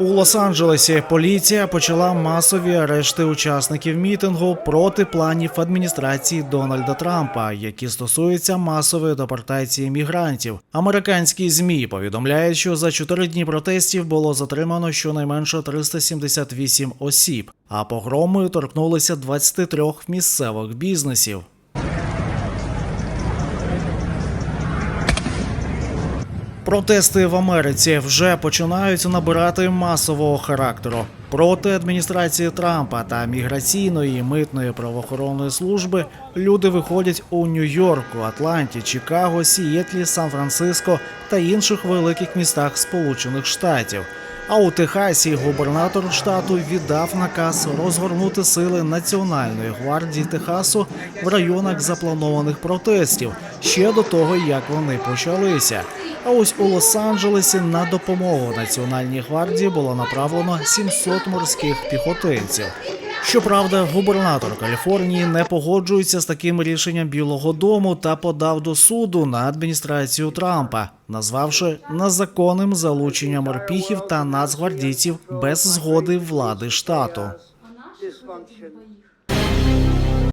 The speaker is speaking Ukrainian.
У Лос-Анджелесі поліція почала масові арешти учасників мітингу проти планів адміністрації Дональда Трампа, які стосуються масової депортації мігрантів. Американські змі повідомляють, що за чотири дні протестів було затримано щонайменше 378 осіб, а погромою торкнулися 23 місцевих бізнесів. Протести в Америці вже починають набирати масового характеру. Проти адміністрації Трампа та міграційної митної правоохоронної служби люди виходять у Нью-Йорку, Атланті, Чикаго, Сієтлі, Сан-Франциско та інших великих містах Сполучених Штатів. А у Техасі губернатор штату віддав наказ розгорнути сили Національної гвардії Техасу в районах запланованих протестів ще до того, як вони почалися. А ось у Лос-Анджелесі на допомогу Національній гвардії було направлено 700 морських піхотинців. Щоправда, губернатор Каліфорнії не погоджується з таким рішенням Білого Дому та подав до суду на адміністрацію Трампа, назвавши незаконним залучення морпіхів та нацгвардійців без згоди влади штату.